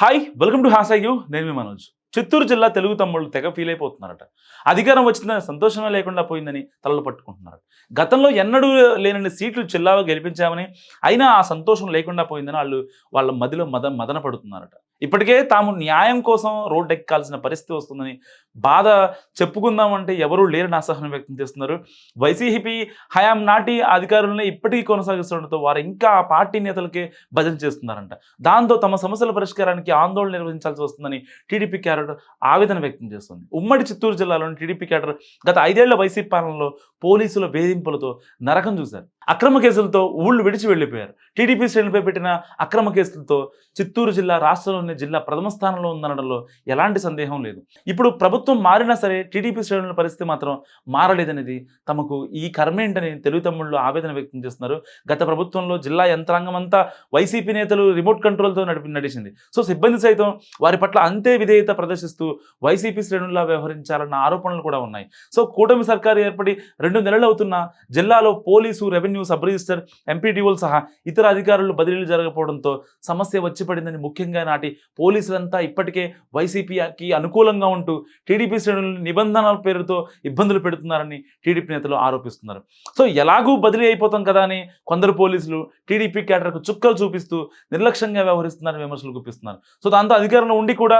Hi welcome to హాస్ యూ నేను మీ మనోజ్. చిత్తూరు జిల్లా తెలుగు తమ్ముళ్ళు తెగ ఫీల్ అయిపోతున్నారట. అధికారం వచ్చిందని సంతోషమే లేకుండా పోయిందని తలలు పట్టుకుంటున్నారు. గతంలో ఎన్నడూ లేనని సీట్లు జిల్లాలో గెలిపించామని అయినా ఆ సంతోషం లేకుండా పోయిందని వాళ్ళు వాళ్ళ మదిలో మద మదన పడుతున్నారట. ఇప్పటికే తాము న్యాయం కోసం రోడ్డు ఎక్కాల్సిన పరిస్థితి వస్తుందని బాధ చెప్పుకుందామంటే ఎవరూ లేరని అసహనం వ్యక్తం చేస్తున్నారు. వైసీపీ హయాం నాటి అధికారులనే ఇప్పటికీ కొనసాగిస్తుండటంతో వారు ఇంకా ఆ పార్టీ నేతలకే భజన చేస్తున్నారంట. దాంతో తమ సమస్యల పరిష్కారానికి ఆందోళన నిర్వహించాల్సి వస్తుందని టీడీపీ క్యాడర్ ఆవేదన వ్యక్తం చేస్తుంది. ఉమ్మడి చిత్తూరు జిల్లాలోని టీడీపీ క్యాడర్ గత ఐదేళ్ళ వైసీపీ పాలనలో పోలీసుల వేధింపులతో నరకం చూశారు. అక్రమ కేసులతో ఊళ్ళు విడిచి వెళ్ళిపోయారు. టీడీపీ శ్రేణులపై పెట్టిన అక్రమ కేసులతో చిత్తూరు జిల్లా రాష్ట్రంలోని జిల్లా ప్రథమ స్థానంలో ఉందనడంలో ఎలాంటి సందేహం లేదు. ఇప్పుడు ప్రభుత్వం మారినా సరే టీడీపీ శ్రేణుల పరిస్థితి మాత్రం మారలేదనేది తమకు ఈ కర్మేంటని తెలుగు తమ్ముళ్ళు ఆవేదన వ్యక్తం చేస్తున్నారు. గత ప్రభుత్వంలో జిల్లా యంత్రాంగం అంతా వైసీపీ నేతలు రిమోట్ కంట్రోల్తో నడిపి నడిచింది. సో సిబ్బంది సైతం వారి పట్ల అంతే విధేయత ప్రదర్శిస్తూ వైసీపీ శ్రేణుల్లా వ్యవహరించాలన్న ఆరోపణలు కూడా ఉన్నాయి. సో కూటమి సర్కారు ఏర్పడి రెండు నెలలు అవుతున్న జిల్లాలో పోలీసు రెవెన్యూ సబ్ రిజిస్టర్ ఎంపీడీఓలు సహా ఇతర అధికారులు బదిలీలు జరగకపోవడంతో సమస్య వచ్చి పడిందని ముఖ్యంగా నాటి పోలీసులంతా ఇప్పటికే వైసీపీకి అనుకూలంగా ఉంటూ టీడీపీ శ్రేణులు నిబంధనల పేరుతో ఇబ్బందులు పెడుతున్నారని టీడీపీ నేతలు ఆరోపిస్తున్నారు. సో ఎలాగూ బదిలీ అయిపోతాం కదా అని కొందరు పోలీసులు టీడీపీ క్యాడర్కు చుక్కలు చూపిస్తూ నిర్లక్ష్యంగా వ్యవహరిస్తున్నారని విమర్శలు గుప్పిస్తున్నారు. సో దాంతో అధికారంలో ఉండి కూడా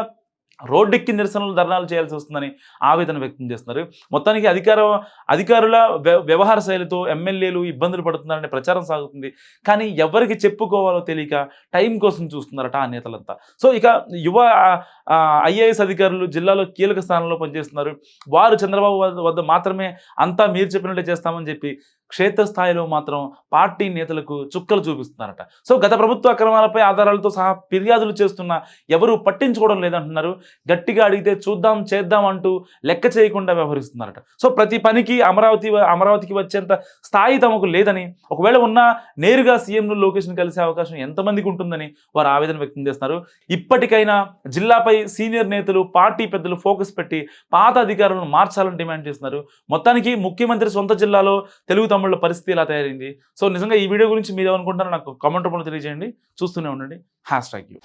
రోడ్డెక్కి నిరసనలు ధర్నాలు చేయాల్సి వస్తుందని ఆవేదన వ్యక్తం చేస్తున్నారు. మొత్తానికి అధికార అధికారుల వ్య- వ్యవహార శైలితో ఎమ్మెల్యేలు ఇబ్బందులు పడుతున్నారనే ప్రచారం సాగుతుంది. కానీ ఎవరికి చెప్పుకోవాలో తెలియక టైం కోసం చూస్తున్నారట ఆ నేతలంతా. సో ఇక యువ ఐఏఎస్ అధికారులు జిల్లాలో కీలక స్థానంలో పనిచేస్తున్నారు. వారు చంద్రబాబు వద్ద- వద్ద మాత్రమే అంతా మీరు చెప్పినట్టే చేస్తామని చెప్పి క్షేత్రస్థాయిలో మాత్రం పార్టీ నేతలకు చుక్కలు చూపిస్తున్నారట. సో గత ప్రభుత్వ అక్రమాలపై ఆధారాలతో సహా ఫిర్యాదులు చేస్తున్న ఎవరు పట్టించుకోవడం లేదంటున్నారు. గట్టిగా అడిగితే చూద్దాం చేద్దాం అంటూ లెక్క చేయకుండా వ్యవహరిస్తున్నారట. సో ప్రతి పనికి అమరావతి అమరావతికి వచ్చేంత స్థాయి తమకు లేదని ఒకవేళ ఉన్నా నేరుగా సీఎంను లోకేష్ను కలిసే అవకాశం ఎంతమందికి ఉంటుందని వారు ఆవేదన వ్యక్తం చేస్తున్నారు. ఇప్పటికైనా జిల్లాపై సీనియర్ నేతలు పార్టీ పెద్దలు ఫోకస్ పెట్టి పాత అధికారులను మార్చాలని డిమాండ్ చేస్తున్నారు. మొత్తానికి ముఖ్యమంత్రి సొంత జిల్లాలో తెలుగు తమ్ముళ్ళ పరిస్థితి ఇలా తయారైంది? సో నిజంగా ఈ వీడియో గురించి మీరు ఏమనుకుంటారో నాకు కామెంట్ రూపంలో తెలియజేయండి. చూస్తూనే ఉండండి. Hash tag you